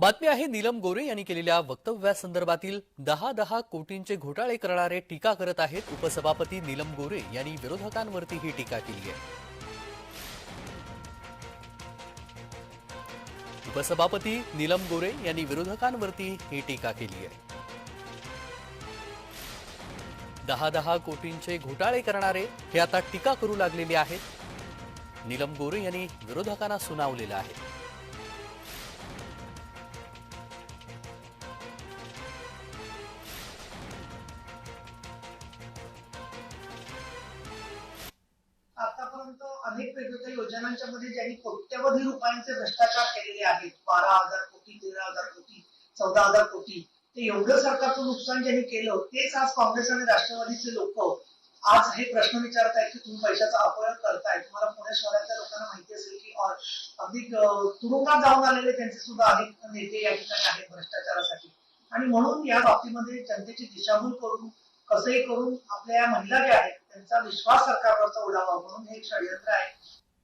बातमी आहे नीलम गोरे यांनी केलेल्या वक्तव्यासंदर्भातील दहा दहा कोटींचे घोटाळे करणारे टीका करत आहेत उपसभापती नीलम गोरे यांनी विरोधकांवरती ही टीका केली आहे. उपसभापती नीलम गोरे यांनी विरोधकांवरती ही टीका केली आहे. दहा दहा कोटींचे घोटाळे करणारे हे आता टीका करू लागलेले आहेत. नीलम गोरे यांनी विरोधकांना सुनावलेलं आहे. आतापर्यंत अनेक वेगवेगळ्या योजनांच्या मध्ये ज्यांनी कोट्यवधी रुपयांचे भ्रष्टाचार केलेले आहेत बारा हजार कोटी तेरा हजार कोटी चौदा हजार कोटी ते एवढं सरकारचं नुकसान ज्यांनी केलं तेच आज काँग्रेस आणि राष्ट्रवादीचे लोक आज हे प्रश्न विचारतायत की तुम्ही पैशाचा अपव्यय करताय तुम्हाला पुणे शहरातल्या लोकांना माहिती असेल की अगदी तुरुंगात जाऊन आलेले त्यांचे सुद्धा अनेक नेते या ठिकाणी आहेत भ्रष्टाचारासाठी. आणि म्हणून या बाबतीमध्ये जनतेची दिशाभूल करून कसंही करून आपल्या या महिला ज्या आहेत त्यांचा विश्वास सरकारवरचा उडावा म्हणून हे एक षडयंत्र आहे.